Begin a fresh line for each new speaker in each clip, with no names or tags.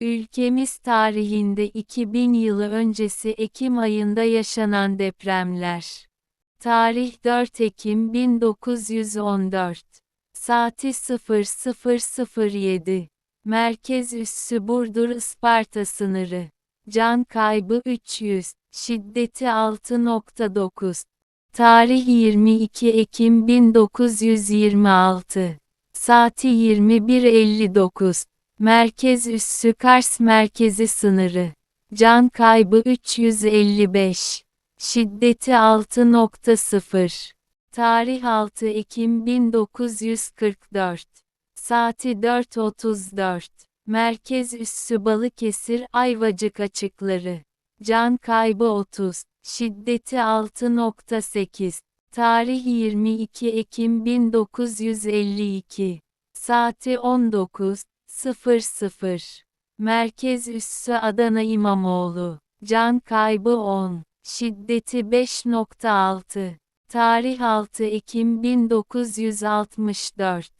Ülkemiz tarihinde 2000 yılı öncesi Ekim ayında yaşanan depremler. Tarih 4 Ekim 1914. Saati 0007. Merkez üssü Burdur Isparta sınırı. Can kaybı 300. Şiddeti 6.9. Tarih 22 Ekim 1926. Saati 21.59. Merkez üssü Kars merkezi sınırı. Can kaybı 355. Şiddeti 6.0. Tarih 6 Ekim 1944. Saati 4.34. Merkez üssü Balıkesir Ayvacık açıkları. Can kaybı 30. Şiddeti 6.8. Tarih 22 Ekim 1952. Saati 19. 00. Merkez üssü Adana İmamoğlu. Can kaybı 10. Şiddeti 5.6. Tarih 6 Ekim 1964.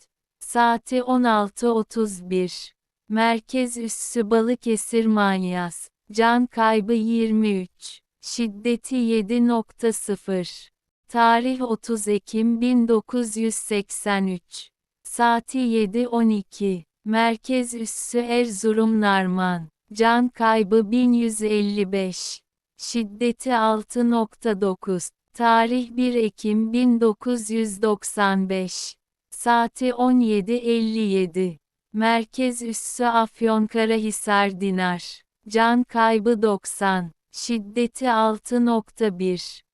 Saati 16.31. Merkez üssü Balıkesir Manyas. Can kaybı 23. Şiddeti 7.0. Tarih 30 Ekim 1983. Saati 7.12. Merkez üssü Erzurum Narman. Can kaybı 1155. Şiddeti 6.9. Tarih 1 Ekim 1995. Saati 17.57. Merkez üssü Afyonkarahisar Dinar. Can kaybı 90. Şiddeti 6.1.